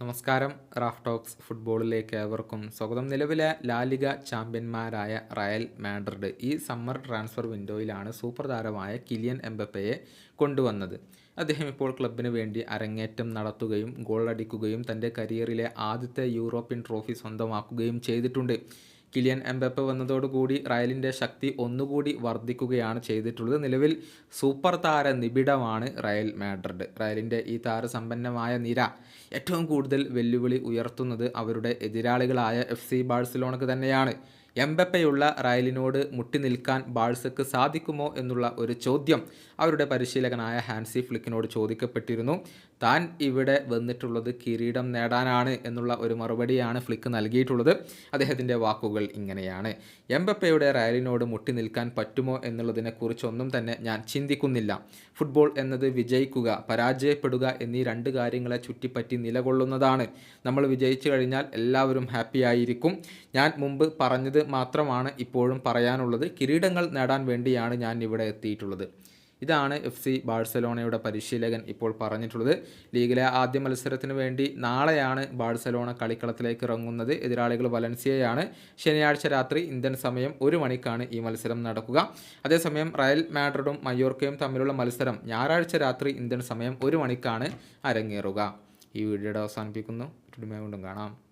നമസ്കാരം. Raf talks ഫുട്ബോളിലേക്ക് ഏവർക്കും സ്വാഗതം. നിലവിലെ ലാലിക ചാമ്പ്യന്മാരായ റയൽ മാഡ്രിഡ് ഈ സമ്മർ ട്രാൻസ്ഫർ വിൻഡോയിലാണ് സൂപ്പർ താരമായ കിലിയൻ എംബപ്പയെ കൊണ്ടുവന്നത്. അദ്ദേഹം ഇപ്പോൾ ക്ലബിന് വേണ്ടി അരങ്ങേറ്റം നടത്തുകയും ഗോൾ അടിക്കുകയും തന്റെ കരിയറിലെ ആദ്യത്തെ യൂറോപ്യൻ ട്രോഫി സ്വന്തമാക്കുകയും ചെയ്തിട്ടുണ്ട്. കിലിയൻ എംബപ്പെ വന്നതോടുകൂടി റയലിന്റെ ശക്തി ഒന്നുകൂടി വർദ്ധിക്കുകയാണ് ചെയ്തിട്ടുള്ളത്. നിലവിൽ സൂപ്പർ താര നിബിഡമാണ് റയൽ മാഡ്രിഡ്. റയലിന്റെ ഈ താരസമ്പന്നമായ നിര ഏറ്റവും കൂടുതൽ വെല്ലുവിളി ഉയർത്തുന്നത് അവരുടെ എതിരാളികളായ എഫ് സി ബാഴ്സലോണക്ക് തന്നെയാണ്. എംബപ്പയുള്ള റയലിനോട് മുട്ടി നിൽക്കാൻ ബാഴ്സക്ക് സാധിക്കുമോ എന്നുള്ള ഒരു ചോദ്യം അവരുടെ പരിശീലകനായ ഹാൻസി ഫ്ലിക്കിനോട് ചോദിക്കപ്പെട്ടിരുന്നു. താൻ ഇവിടെ വന്നിട്ടുള്ളത് കിരീടം നേടാനാണ് എന്നുള്ള ഒരു മറുപടിയാണ് ഫ്ലിക്ക് നൽകിയിട്ടുള്ളത്. അദ്ദേഹത്തിന്റെ വാക്കുകൾ ഇങ്ങനെയാണ്. എംബപ്പയുടെ റയലിനോട് മുട്ടി നിൽക്കാൻ പറ്റുമോ എന്നുള്ളതിനെക്കുറിച്ചൊന്നും തന്നെ ഞാൻ ചിന്തിക്കുന്നില്ല. ഫുട്ബോൾ എന്നത് വിജയിക്കുക പരാജയപ്പെടുക എന്നീ രണ്ട് കാര്യങ്ങളെ ചുറ്റിപ്പറ്റി നിലകൊള്ളുന്നതാണ്. നമ്മൾ വിജയിച്ചു കഴിഞ്ഞാൽ എല്ലാവരും ഹാപ്പിയായിരിക്കും ഞാൻ മുമ്പ് പറഞ്ഞത് മാത്രമാണ് ഇപ്പോഴും പറയാനുള്ളത്. കിരീടങ്ങൾ നേടാൻ വേണ്ടിയാണ് ഞാൻ ഇവിടെ എത്തിയിട്ടുള്ളത്. ഇതാണ് എഫ് സി ബാഴ്സലോണയുടെ പരിശീലകൻ ഇപ്പോൾ പറഞ്ഞിട്ടുള്ളത്. ലീഗിലെ ആദ്യ മത്സരത്തിന് വേണ്ടി നാളെയാണ് ബാഴ്സലോണ കളിക്കളത്തിലേക്ക് ഇറങ്ങുന്നത്. എതിരാളികൾ വലൻസിയയാണ്. ശനിയാഴ്ച രാത്രി ഇന്ത്യൻ സമയം ഒരു മണിക്കാണ് ഈ മത്സരം നടക്കുക. അതേസമയം റയൽ മാഡ്രിഡും മയോർക്കയും തമ്മിലുള്ള മത്സരം ഞായറാഴ്ച രാത്രി ഇന്ത്യൻ സമയം ഒരു മണിക്കാണ് അരങ്ങേറുക. ഈ വീഡിയോയുടെ അവസാനിപ്പിക്കുന്നു. വീണ്ടും കാണാം.